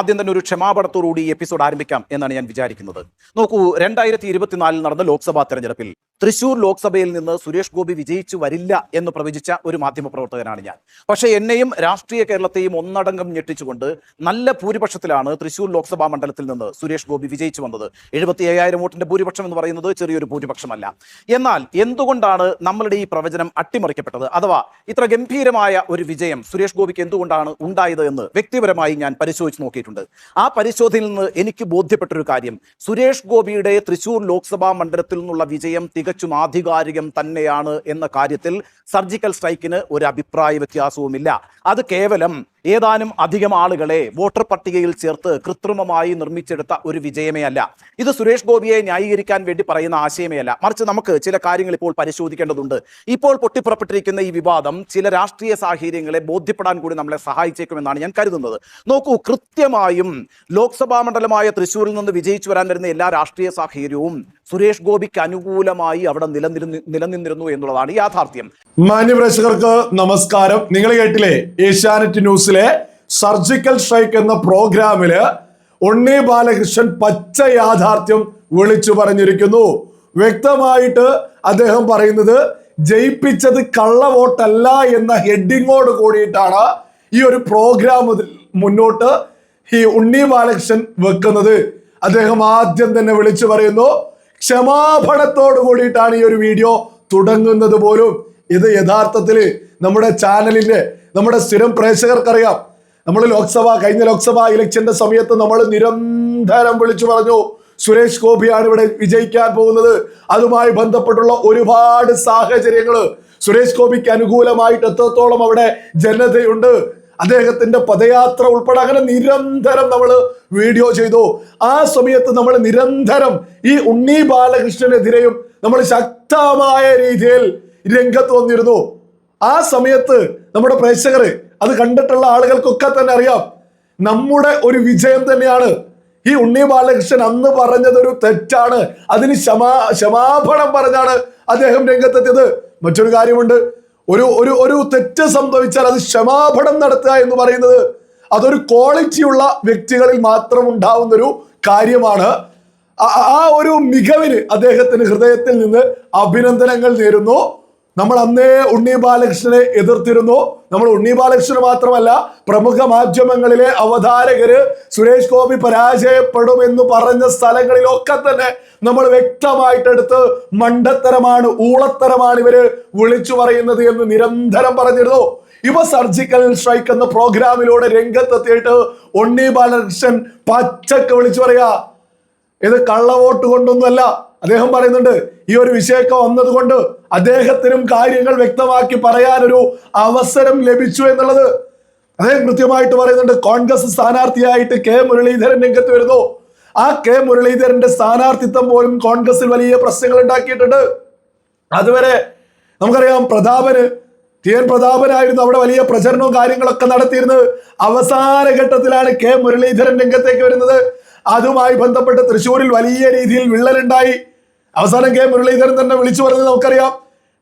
ആദ്യം തന്നെ ഒരു ക്ഷമാപണത്തോടുകൂടി ഈ എപ്പിസോഡ് ആരംഭിക്കാം എന്നാണ് ഞാൻ വിചാരിക്കുന്നത്. നോക്കൂ രണ്ടായിരത്തി ഇരുപത്തിനാലിൽ നടന്ന ലോക്സഭാ തെരഞ്ഞെടുപ്പിൽ തൃശൂർ ലോക്സഭയിൽ നിന്ന് സുരേഷ് ഗോപി വിജയിച്ചു വരില്ല എന്ന് പ്രവചിച്ച ഒരു മാധ്യമ പ്രവർത്തകനാണ് ഞാൻ. പക്ഷേ എന്നെയും രാഷ്ട്രീയ കേരളത്തെയും ഒന്നടങ്കം ഞെട്ടിച്ചുകൊണ്ട് നല്ല ഭൂരിപക്ഷത്തിലാണ് തൃശൂർ ലോക്സഭാ മണ്ഡലത്തിൽ നിന്ന് സുരേഷ് ഗോപി വിജയിച്ചു വന്നത്. എഴുപത്തി അയ്യായിരം വോട്ടിന്റെ ഭൂരിപക്ഷം എന്ന് പറയുന്നത് ചെറിയൊരു ഭൂരിപക്ഷമല്ല. എന്നാൽ എന്തുകൊണ്ടാണ് നമ്മളുടെ ഈ പ്രവചനം അട്ടിമറിക്കപ്പെട്ടത്? അഥവാ ഇത്ര ഗംഭീരമായ ഒരു വിജയം സുരേഷ് ഗോപിക്ക് എന്തുകൊണ്ടാണ് ഉണ്ടായത് എന്ന് വ്യക്തിപരമായി ഞാൻ പരിശോധിച്ച് നോക്കിയിട്ടുണ്ട് ആ പരിശോധനയിൽ നിന്ന് എനിക്ക് ബോധ്യപ്പെട്ടൊരു കാര്യം. സുരേഷ് ഗോപിയുടെ തൃശൂർ ലോക്സഭാ മണ്ഡലത്തിൽ നിന്നുള്ള വിജയം തികച്ചും ആധികാരികം തന്നെയാണ് എന്ന കാര്യത്തിൽ സർജിക്കൽ സ്ട്രൈക്കിന് ഒരു അഭിപ്രായ വ്യത്യാസവുമില്ല. അത് കേവലം ഏതാനും അധികം ആളുകളെ വോട്ടർ പട്ടികയിൽ ചേർത്ത് കൃത്രിമമായി നിർമ്മിച്ചെടുത്ത ഒരു വിജയമേ അല്ല ഇത് സുരേഷ് ഗോപിയെ ന്യായീകരിക്കാൻ വേണ്ടി പറയുന്ന ആശയമേ അല്ല മറിച്ച് നമുക്ക് ചില കാര്യങ്ങൾ ഇപ്പോൾ പരിശോധിക്കേണ്ടതുണ്ട്. ഇപ്പോൾ പൊട്ടിപ്പുറപ്പെട്ടിരിക്കുന്ന ഈ വിവാദം ചില രാഷ്ട്രീയ സാഹചര്യങ്ങളെ ബോധ്യപ്പെടാൻ കൂടി നമ്മളെ സഹായിച്ചേക്കുമെന്നാണ് ഞാൻ കരുതുന്നത്. നോക്കൂ കൃത്യമായും ലോക്സഭാ മണ്ഡലമായ തൃശ്ശൂരിൽ നിന്ന് വിജയിച്ചു വരാൻ വരുന്ന എല്ലാ രാഷ്ട്രീയ സാഹചര്യവും സുരേഷ് ഗോപിക്ക് അനുകൂലമായി അവിടെ നിലനിരുന്നു നിലനിന്നിരുന്നു എന്നുള്ളതാണ് യാഥാർത്ഥ്യം. മാന്യപ്രേക്ഷകർക്ക് നമസ്കാരം. നിങ്ങൾ കേട്ടില്ലേ ഏഷ്യാനെറ്റ് ന്യൂസിലെ സർജിക്കൽ സ്ട്രൈക്ക് എന്ന പ്രോഗ്രാമിൽ ഉണ്ണി ബാലകൃഷ്ണൻ പച്ച യാഥാർത്ഥ്യം വിളിച്ചു പറഞ്ഞിരിക്കുന്നു. വ്യക്തമായിട്ട് അദ്ദേഹം പറയുന്നത് ജയിപ്പിച്ചത് കള്ള വോട്ടല്ല എന്ന ഹെഡിങ്ങോട് കൂടിയിട്ടാണ് ഈ ഒരു പ്രോഗ്രാം മുന്നോട്ട് ഈ ഉണ്ണി ബാലകൃഷ്ണൻ വെക്കുന്നത്. അദ്ദേഹം ആദ്യം തന്നെ വിളിച്ചു പറയുന്നു ക്ഷമാപണത്തോട് കൂടിയിട്ടാണ് ഈ ഒരു വീഡിയോ തുടങ്ങുന്നത് പോലും. ഇത് യഥാർത്ഥത്തിൽ നമ്മുടെ ചാനലിന്റെ നമ്മുടെ സ്ഥിരം പ്രേക്ഷകർക്കറിയാം. നമ്മൾ ലോക്സഭ കഴിഞ്ഞ ലോക്സഭ ഇലക്ഷന്റെ സമയത്ത് നമ്മൾ നിരന്തരം വിളിച്ചു പറഞ്ഞു സുരേഷ് ഗോപിയാണ് ഇവിടെ വിജയിക്കാൻ പോകുന്നത്. അതുമായി ബന്ധപ്പെട്ടുള്ള ഒരുപാട് സാഹചര്യങ്ങൾ സുരേഷ് ഗോപിക്ക് അനുകൂലമായിട്ട് എത്രത്തോളം അവിടെ ജനതയുണ്ട്. അദ്ദേഹത്തിന്റെ പദയാത്ര ഉൾപ്പെടെ അങ്ങനെ നിരന്തരം നമ്മൾ വീഡിയോ ചെയ്തു. ആ സമയത്ത് നമ്മൾ നിരന്തരം ഈ ഉണ്ണി ബാലകൃഷ്ണനെതിരെയും നമ്മൾ ശക്തമായ രീതിയിൽ രംഗത്ത് വന്നിരുന്നു. ആ സമയത്ത് നമ്മുടെ പ്രേക്ഷകർ അത് കണ്ടിട്ടുള്ള ആളുകൾക്കൊക്കെ തന്നെ അറിയാം. നമ്മുടെ ഒരു വിജയം തന്നെയാണ്. ഈ ഉണ്ണി ബാലകൃഷ്ണൻ അന്ന് പറഞ്ഞതൊരു തെറ്റാണ്. അതിന് ക്ഷമാ ക്ഷമാപണം പറഞ്ഞാണ് അദ്ദേഹം രംഗത്തെത്തിയത്. മറ്റൊരു കാര്യമുണ്ട്. ഒരു ഒരു ഒരു തെറ്റ് സംഭവിച്ചാൽ അത് ക്ഷമാപണം നടത്തുക എന്ന് പറയുന്നത് അതൊരു ക്വാളിറ്റിയുള്ള വ്യക്തികളിൽ മാത്രം ഉണ്ടാവുന്ന ഒരു കാര്യമാണ് ആ ഒരു മികവിന് അദ്ദേഹത്തിന് ഹൃദയത്തിൽ നിന്ന് അഭിനന്ദനങ്ങൾ നേരുന്നു. നമ്മൾ അന്നേ ഉണ്ണി ബാലകൃഷ്ണനെ എതിർത്തിരുന്നു. നമ്മൾ ഉണ്ണി ബാലകൃഷ്ണന് മാത്രമല്ല പ്രമുഖ മാധ്യമങ്ങളിലെ അവതാരകര് സുരേഷ് ഗോപി പരാജയപ്പെടുമെന്ന് പറഞ്ഞ സ്ഥലങ്ങളിലൊക്കെ തന്നെ നമ്മൾ വ്യക്തമായിട്ടെടുത്ത് മണ്ടത്തരമാണ് ഊളത്തരമാണ് ഇവർ വിളിച്ചു പറയുന്നത് എന്ന് നിരന്തരം പറഞ്ഞിരുന്നു. ഇവ സർജിക്കൽ സ്ട്രൈക്ക് എന്ന പ്രോഗ്രാമിലൂടെ രംഗത്തെത്തിയിട്ട് ഉണ്ണി ബാലകൃഷ്ണൻ പച്ചക്ക് വിളിച്ചു പറയാ. ഇത് കള്ളവോട്ട് കൊണ്ടൊന്നുമല്ല. അദ്ദേഹം പറയുന്നുണ്ട് ഈ ഒരു വിഷയമൊക്കെ വന്നതുകൊണ്ട് അദ്ദേഹത്തിനും കാര്യങ്ങൾ വ്യക്തമാക്കി പറയാനൊരു അവസരം ലഭിച്ചു എന്നുള്ളത്. അദ്ദേഹം കൃത്യമായിട്ട് പറയുന്നുണ്ട് കോൺഗ്രസ് സ്ഥാനാർത്ഥിയായിട്ട് കെ മുരളീധരൻ രംഗത്ത് വരുന്നു. ആ കെ മുരളീധരന്റെ സ്ഥാനാർത്ഥിത്വം പോലും കോൺഗ്രസിൽ വലിയ പ്രശ്നങ്ങൾ ഉണ്ടാക്കിയിട്ടുണ്ട്. അതുവരെ നമുക്കറിയാം പ്രതാപന് ടി എൻ പ്രതാപനായിരുന്നു അവിടെ വലിയ പ്രചരണവും കാര്യങ്ങളൊക്കെ നടത്തിയിരുന്നത്. അവസാന ഘട്ടത്തിലാണ് കെ മുരളീധരൻ രംഗത്തേക്ക് വരുന്നത്. അതുമായി ബന്ധപ്പെട്ട് തൃശ്ശൂരിൽ വലിയ രീതിയിൽ വിള്ളലുണ്ടായി. അവസാനം കെ മുരളീധരൻ തന്നെ വിളിച്ചു പറഞ്ഞത് നമുക്കറിയാം.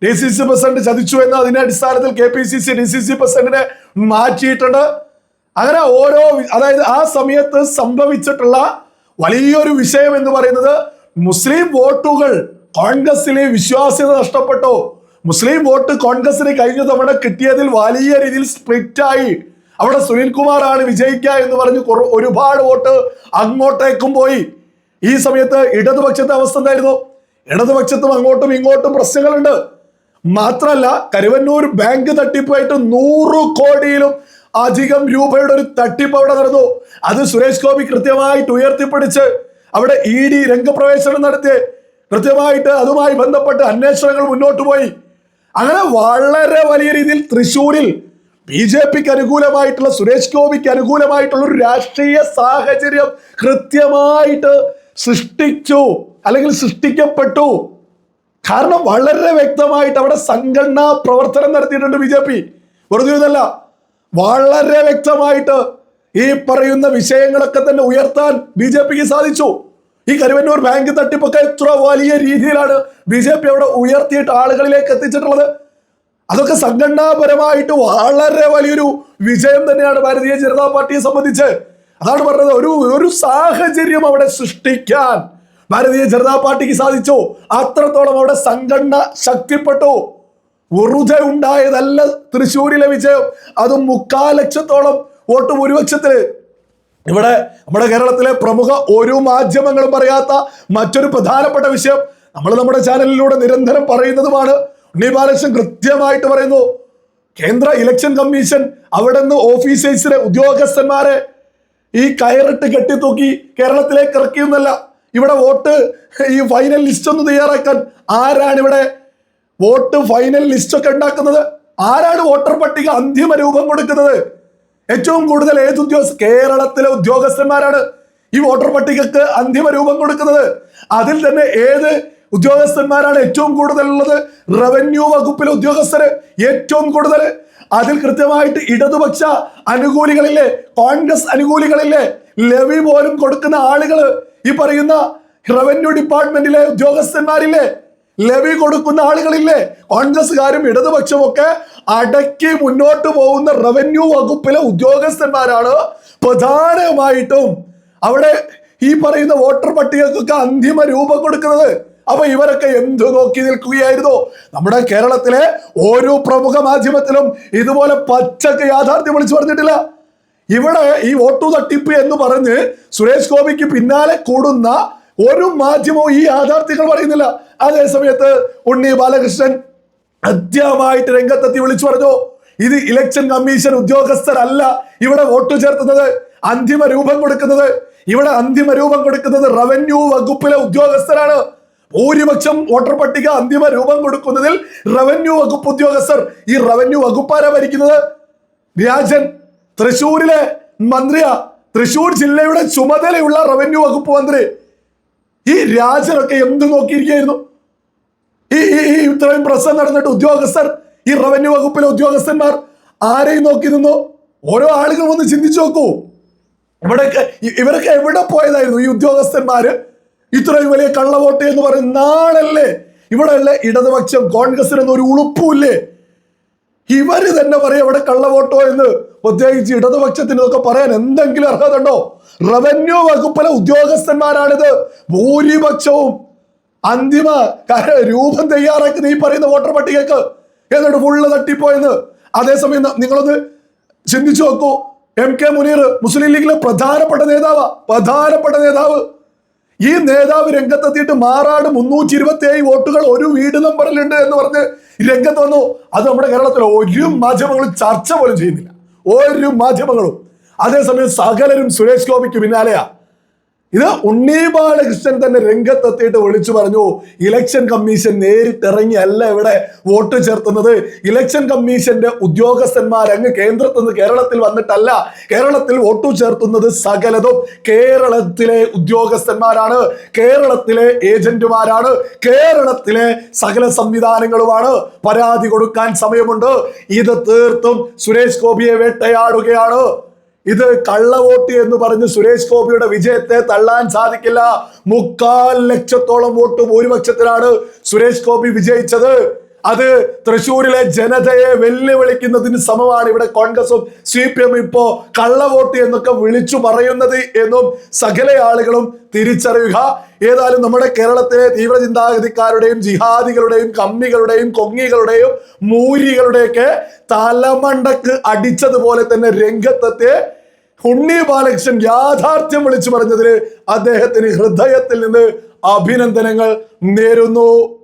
ഡി സി സി പ്രസിഡന്റ് ചതിച്ചു എന്ന് അതിന്റെ അടിസ്ഥാനത്തിൽ K P C C D C C പ്രസിഡന്റിനെ മാറ്റിയിട്ടുണ്ട്. അങ്ങനെ ഓരോ അതായത് ആ സമയത്ത് സംഭവിച്ചിട്ടുള്ള വലിയൊരു വിഷയം എന്ന് പറയുന്നത് മുസ്ലിം വോട്ടുകൾ കോൺഗ്രസിലെ വിശ്വാസ്യത നഷ്ടപ്പെട്ടു. മുസ്ലിം വോട്ട് കോൺഗ്രസിന് കഴിഞ്ഞ തവണ കിട്ടിയതിൽ വലിയ രീതിയിൽ സ്പ്ലിറ്റ് ആയി അവിടെ സുനിൽ ആണ് വിജയിക്കുക എന്ന് പറഞ്ഞ് ഒരുപാട് വോട്ട് അങ്ങോട്ടേക്കും പോയി. ഈ സമയത്ത് ഇടതുപക്ഷത്തെ അവസ്ഥ എന്തായിരുന്നു? ഇടതുപക്ഷത്തും അങ്ങോട്ടും ഇങ്ങോട്ടും പ്രശ്നങ്ങളുണ്ട്. മാത്രമല്ല കരുവന്നൂർ ബാങ്ക് തട്ടിപ്പായിട്ട് നൂറ് കോടിയിലും അധികം രൂപയുടെ ഒരു തട്ടിപ്പ് അവിടെ നടന്നു. അത് സുരേഷ് ഗോപി കൃത്യമായിട്ട് ഉയർത്തിപ്പിടിച്ച് അവിടെ ഇ ഡി രംഗപ്രവേശനം നടത്തി കൃത്യമായിട്ട് അതുമായി ബന്ധപ്പെട്ട് അന്വേഷണങ്ങൾ മുന്നോട്ട് പോയി. അങ്ങനെ വളരെ വലിയ രീതിയിൽ തൃശ്ശൂരിൽ ബി ജെ പിക്ക് അനുകൂലമായിട്ടുള്ള സുരേഷ് ഗോപിക്ക് അനുകൂലമായിട്ടുള്ള ഒരു രാഷ്ട്രീയ സാഹചര്യം കൃത്യമായിട്ട് സൃഷ്ടിച്ചു അല്ലെങ്കിൽ സൃഷ്ടിക്കപ്പെട്ടു. കാരണം വളരെ വ്യക്തമായിട്ട് അവിടെ സംഘടനാ പ്രവർത്തനം നടത്തിയിട്ടുണ്ട് ബി ജെ പി. വെറുതെ വളരെ വ്യക്തമായിട്ട് ഈ പറയുന്ന വിഷയങ്ങളൊക്കെ തന്നെ ഉയർത്താൻ ബി ജെ പിക്ക് സാധിച്ചു. ഈ കരുവന്നൂർ ബാങ്ക് തട്ടിപ്പൊക്കെ എത്ര വലിയ രീതിയിലാണ് ബി ജെ പി അവിടെ ഉയർത്തിയിട്ട് ആളുകളിലേക്ക് എത്തിച്ചിട്ടുള്ളത്. അതൊക്കെ സംഘടനാപരമായിട്ട് വളരെ വലിയൊരു വിജയം തന്നെയാണ് ഭാരതീയ ജനതാ പാർട്ടിയെ സംബന്ധിച്ച്. അതാണ് പറഞ്ഞത് ഒരു ഒരു സാഹചര്യം അവിടെ സൃഷ്ടിക്കാൻ. ഭാരതീയ ജനതാ പാർട്ടിക്ക് സാധിച്ചു. അത്രത്തോളം അവിടെ സംഘടന ശക്തിപ്പെട്ടു. ഉറുത ഉണ്ടായതല്ല തൃശ്ശൂരിലെ വിജയം. അതും മുക്കാൽ ലക്ഷത്തോളം വോട്ട് ഭൂരിപക്ഷത്തിൽ ഇവിടെ നമ്മുടെ കേരളത്തിലെ പ്രമുഖ ഒരു മാധ്യമങ്ങളും പറയാത്ത മറ്റൊരു പ്രധാനപ്പെട്ട വിഷയം. നമ്മൾ നമ്മുടെ ചാനലിലൂടെ നിരന്തരം പറയുന്നതുമാണ്. ഉണ്ണി ബാലകൃഷ്ണൻ കൃത്യമായിട്ട് പറയുന്നു. കേന്ദ്ര ഇലക്ഷൻ കമ്മീഷൻ അവിടെ നിന്ന് ഓഫീസേഴ്സിലെ ഉദ്യോഗസ്ഥന്മാരെ ഈ കയറിട്ട് കെട്ടിത്തൂക്കി കേരളത്തിലേക്ക് ഇറക്കിയെന്നല്ല. ഇവിടെ വോട്ട് ഈ ഫൈനൽ ലിസ്റ്റ് ഒന്ന് തയ്യാറാക്കാൻ ആരാണ് ഇവിടെ വോട്ട് ഫൈനൽ ലിസ്റ്റ് ഒക്കെ ഉണ്ടാക്കുന്നത്? ആരാണ് വോട്ടർ പട്ടിക അന്തിമ രൂപം കൊടുക്കുന്നത്? ഏറ്റവും കൂടുതൽ ഏത് ഉദ്യോഗസ്ഥ കേരളത്തിലെ ഉദ്യോഗസ്ഥന്മാരാണ് ഈ വോട്ടർ പട്ടികക്ക് അന്തിമ രൂപം കൊടുക്കുന്നത്? അതിൽ തന്നെ ഏത് ഉദ്യോഗസ്ഥന്മാരാണ് ഏറ്റവും കൂടുതൽ ഉള്ളത് റവന്യൂ വകുപ്പിലെ ഉദ്യോഗസ്ഥര് ഏറ്റവും കൂടുതൽ അതിൽ കൃത്യമായിട്ട് ഇടതുപക്ഷ അനുകൂലികളില്ലേ കോൺഗ്രസ് അനുകൂലികളില്ലേ ലെവി പോലും കൊടുക്കുന്ന ആളുകൾ ഈ പറയുന്ന റവന്യൂ ഡിപ്പാർട്ട്മെന്റിലെ ഉദ്യോഗസ്ഥന്മാരില്ലേ ലെവി കൊടുക്കുന്ന ആളുകളില്ലേ കോൺഗ്രസ്സുകാരും ഇടതുപക്ഷമൊക്കെ അടക്കി മുന്നോട്ട് പോകുന്ന റവന്യൂ വകുപ്പിലെ ഉദ്യോഗസ്ഥന്മാരാണ് പ്രധാനമായിട്ടും. അവിടെ ഈ പറയുന്ന വോട്ടർ പട്ടികക്കൊക്കെ അന്തിമ രൂപം കൊടുക്കുന്നത് അപ്പൊ ഇവരൊക്കെ എന്തു നോക്കി നിൽക്കുകയായിരുന്നു? നമ്മുടെ കേരളത്തിലെ ഓരോ പ്രമുഖ മാധ്യമത്തിലും ഇതുപോലെ പച്ചക്ക് യാഥാർത്ഥ്യം വിളിച്ചു പറഞ്ഞിട്ടില്ല. ഇവിടെ ഈ വോട്ടു തട്ടിപ്പ് എന്ന് പറഞ്ഞ് സുരേഷ് ഗോപിക്ക് പിന്നാലെ കൂടുന്ന ഒരു മാധ്യമവും ഈ യാഥാർത്ഥ്യങ്ങൾ പറയുന്നില്ല. അതേ സമയത്ത് ഉണ്ണി ബാലകൃഷ്ണൻ കൃത്യമായിട്ട് രംഗത്തെത്തി വിളിച്ചു പറഞ്ഞു. ഇത് ഇലക്ഷൻ കമ്മീഷൻ ഉദ്യോഗസ്ഥരല്ല ഇവിടെ വോട്ട് ചേർത്തുന്നത് അന്തിമ രൂപം കൊടുക്കുന്നത്. ഇവിടെ അന്തിമ രൂപം കൊടുക്കുന്നത് റവന്യൂ വകുപ്പിലെ ഉദ്യോഗസ്ഥരാണ്. ഭൂരിപക്ഷം വോട്ടർ പട്ടിക അന്തിമ രൂപം കൊടുക്കുന്നതിൽ റവന്യൂ വകുപ്പ് ഉദ്യോഗസ്ഥർ. ഈ റവന്യൂ വകുപ്പാരാ ഭരിക്കുന്നത്? വ്യാജൻ തൃശൂരിലെ മന്ത്രിയാ. തൃശൂർ ജില്ലയുടെ ചുമതലയുള്ള റവന്യൂ വകുപ്പ് മന്ത്രി. ഈ രാജനൊക്കെ എന്ത് നോക്കിയിരിക്കുകയായിരുന്നു? ഈ ഈ ഈ ഇത്രയും പ്രശ്നം നടന്നിട്ട് ഉദ്യോഗസ്ഥർ ഈ റവന്യൂ വകുപ്പിലെ ഉദ്യോഗസ്ഥന്മാർ ആരെയും നോക്കി നിന്നു? ഓരോ ആളുകളും ഒന്ന് ചിന്തിച്ചു നോക്കൂ. ഇവിടെ ഇവരൊക്കെ എവിടെ പോയതായിരുന്നു ഈ ഉദ്യോഗസ്ഥന്മാര്? ഇത്രയും വലിയ കള്ളവോട്ട് എന്ന് പറയും നാളല്ലേ? ഇവിടെയുള്ള ഇടതുപക്ഷം കോൺഗ്രസിനൊന്നും ഒരു ഉളുപ്പുമില്ലേ? ഇവർ തന്നെ പറയും കള്ള കള്ളവോട്ടോ എന്ന്. പ്രത്യേകിച്ച് ഇടതുപക്ഷത്തിന് ഇതൊക്കെ പറയാൻ എന്തെങ്കിലും അർഹത ഉണ്ടോ റവന്യൂ വകുപ്പിലെ ഉദ്യോഗസ്ഥന്മാരാണിത്. ഭൂരിപക്ഷവും അന്തിമ രൂപം തയ്യാറാക്കുന്ന ഈ പറയുന്ന വോട്ടർ പട്ടികക്ക്. എന്നിട്ട് ഫുള്ള് തട്ടിപ്പോയെന്ന്. അതേസമയം നിങ്ങളൊന്ന് ചിന്തിച്ചു നോക്കൂ. എം കെ മുനീർ മുസ്ലിം ലീഗിലെ പ്രധാനപ്പെട്ട നേതാവാ. പ്രധാനപ്പെട്ട നേതാവ്. ഈ നേതാവ് രംഗത്തെത്തിയിട്ട് മാറാട് മുന്നൂറ്റി ഇരുപത്തി ഏഴ് വോട്ടുകൾ ഒരു വീട് നമ്പറിലുണ്ട് എന്ന് പറഞ്ഞ് രംഗത്ത് വന്നു. അത് നമ്മുടെ കേരളത്തിൽ ഒരു മാധ്യമങ്ങളും ചർച്ച പോലും ചെയ്യുന്നില്ല. ഒരു മാധ്യമങ്ങളും. അതേസമയം സകലരും സുരേഷ് ഗോപിക്ക് പിന്നാലെയാ. ഇത് ഉണ്ണി ബാലകൃഷ്ണൻ തന്നെ രംഗത്തെത്തിയിട്ട് വിളിച്ചു പറഞ്ഞു ഇലക്ഷൻ കമ്മീഷൻ നേരിട്ടിറങ്ങി അല്ല ഇവിടെ വോട്ട് ചേർത്തുന്നത്. ഇലക്ഷൻ കമ്മീഷന്റെ ഉദ്യോഗസ്ഥന്മാർ അങ്ങ് കേന്ദ്രത്തിൽ നിന്ന് കേരളത്തിൽ വന്നിട്ടല്ല. കേരളത്തിൽ വോട്ട് ചേർത്തുന്നത് സകലതും കേരളത്തിലെ ഉദ്യോഗസ്ഥന്മാരാണ്. കേരളത്തിലെ ഏജന്റുമാരാണ്. കേരളത്തിലെ സകല സംവിധാനങ്ങളുമാണ്. പരാതി കൊടുക്കാൻ സമയമുണ്ട്. ഇത് തീർത്തും സുരേഷ് ഗോപിയെ വേട്ടയാടുകയാണ്. ഇത് കള്ളവോട്ട് എന്ന് പറഞ്ഞ് സുരേഷ് ഗോപിയുടെ വിജയത്തെ തള്ളാൻ സാധിക്കില്ല. മുക്കാൽ ലക്ഷത്തോളം വോട്ട് ഭൂരിപക്ഷത്തിലാണ് സുരേഷ് ഗോപി വിജയിച്ചത്. അത് തൃശ്ശൂരിലെ ജനതയെ വെല്ലുവിളിക്കുന്നതിന് സമമാണ് ഇവിടെ കോൺഗ്രസും സി പി എം ഇപ്പോ കള്ളവോട്ട് എന്നൊക്കെ വിളിച്ചു പറയുന്നത് എന്നും സകല ആളുകളും തിരിച്ചറിയുക. ഏതായാലും നമ്മുടെ കേരളത്തിലെ തീവ്ര ചിന്താഗതിക്കാരുടെയും ജിഹാദികളുടെയും കമ്മികളുടെയും കൊങ്ങികളുടെയും മൂരികളുടെയൊക്കെ തലമണ്ടക്ക് അടിച്ചതുപോലെ തന്നെ രംഗത്തെത്തിയ ഉണ്ണി ബാലകൃഷ്ണൻ യാഥാർത്ഥ്യം വിളിച്ചു പറഞ്ഞതിന് അദ്ദേഹത്തിന് ഹൃദയത്തിൽ നിന്ന് അഭിനന്ദനങ്ങൾ നേരുന്നു.